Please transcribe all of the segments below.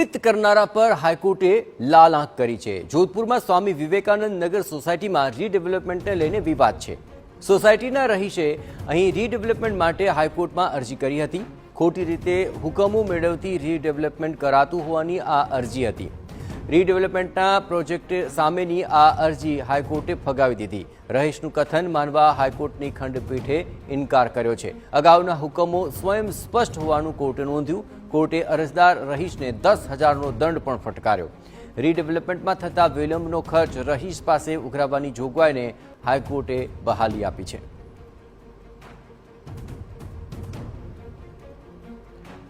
વિલંબિત કરનારા પર હાઈકોર્ટે લાલ આંખ કરી છે. જોધપુરમાં સ્વામી વિવેકાનંદ નગર સોસાયટીમાં રીડેવલપમેન્ટને લઈને વિવાદ છે. સોસાયટીના રહીશે અહીં રીડેવલપમેન્ટ માટે હાઈકોર્ટમાં અરજી કરી હતી. ખોટી રીતે હુકમો મેળવતી રીડેવલપમેન્ટ કરાતું હોવાની આ અરજી હતી. રીડેવલપમેન્ટના પ્રોજેક્ટ સામેની આ અરજી હાઈકોર્ટે ફગાવી દીધી. રહીશનું કથન માનવા હાઈકોર્ટની ખંડપીઠે ઇનકાર કર્યો છે. અગાઉના હુકમો સ્વયં સ્પષ્ટ હોવાનું કોર્ટે નોંધ્યું. કોર્ટે અરજદાર રહીશને દસ હજારનો દંડ પણ ફટકાર્યો. રીડેવલપમેન્ટમાં થતા વિલંબનો ખર્ચ રહીશ પાસે ઉઘરાવવાની જોગવાઈને હાઈકોર્ટે બહાલી આપી છે.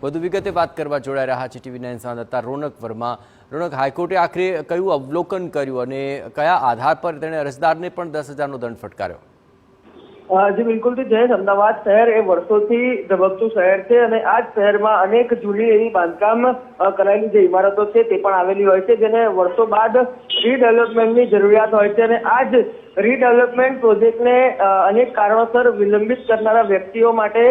વધુ વિગતે વાત કરવા જોડાઈ રહ્યા છે ટીવી નાઇન સંવાદદાતા રોનક વર્મા. રોનક, હાઈકોર્ટે આખરે કયું અવલોકન કર્યું અને કયા આધાર પર તેણે અરજદારને પણ દસ હજારનો દંડ ફટકાર્યો? જી, બિલકુલથી જયેશ. અમદાવાદ શહેર એ વર્ષોથી ધબકતું શહેર છે અને આ જ શહેરમાં અનેક જૂની એવી બાંધકામ કરાયેલી જે ઇમારતો છે તે પણ આવેલી હોય છે, જેને વર્ષો બાદ રીડેવલપમેન્ટની જરૂરિયાત હોય છે અને આ જ રીડેવલપમેન્ટ પ્રોજેક્ટને અનેક કારણોસર વિલંબિત કરનારા વ્યક્તિઓ માટે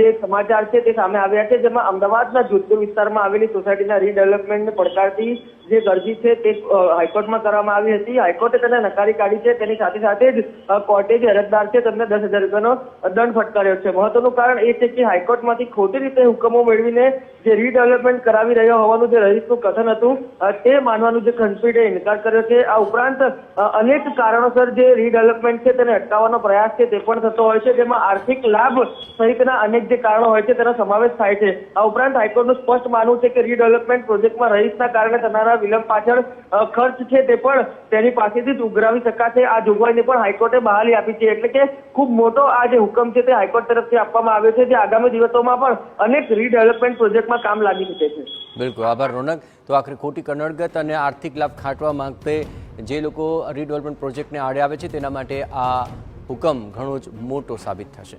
જે સમાચાર છે તે સામે આવ્યા છે, જેમાં અમદાવાદના જોધપુર વિસ્તારમાં આવેલી સોસાયટીના રીડેવલપમેન્ટને પડકારતી જે અરજી છે તે હાઈકોર્ટમાં કરવામાં આવી હતી. હાઈકોર્ટે તેને નકારી કાઢી છે. તેની સાથે સાથે જ કોર્ટે જે અરજદાર છે તેમને દસ હજાર રૂપિયાનો દંડ ફટકાર્યો છે. મહત્વનું કારણ એ છે કે હાઈકોર્ટમાંથી ખોટી રીતે હુકમો મેળવીને જે રીડેવલપમેન્ટ કરાવી રહ્યો હોવાનું જે રહીશનું કથન હતું તે માનવાનું જે ખંડપીઠે ઇન્કાર કર્યો છે. આ ઉપરાંત અનેક કારણોસર જે રીડેવલપમેન્ટ છે તેને અટકાવવાનો પ્રયાસ છે તે પણ થતો હોય છે, જેમાં આર્થિક લાભ સહિતના અનેક જે કારણો હોય છે તેનો સમાવેશ થાય છે. આ ઉપરાંત હાઈકોર્ટનું સ્પષ્ટ માનવું છે કે રીડેવલપમેન્ટ પ્રોજેક્ટમાં રહીશના કારણે થનારા વિલંબ પાછળ ખર્ચ છે તે પણ તેની પાસેથી જ ઉઘરાવી શકાશે. આ જોગવાઈને પણ હાઈકોર્ટે બહાલી આપી છે. એટલે કે મોટો આ જે હુકમ છે તે હાઈકોર્ટ તરફથી આપવામાં આવ્યો છે, જે આગામી દિવસોમાં પણ અનેક રીડેવલપમેન્ટ પ્રોજેક્ટમાં કામ લાગી શકે છે. બિલકુલ. આભાર રોનક. તો આખરે ખોટી કનડગત અને આર્થિક લાભ ખાંટવા માંગતે જે લોકો રીડેવલપમેન્ટ પ્રોજેક્ટને આડે આવે છે, તેના માટે આ હુકમ ઘણો જ મોટો સાબિત થશે.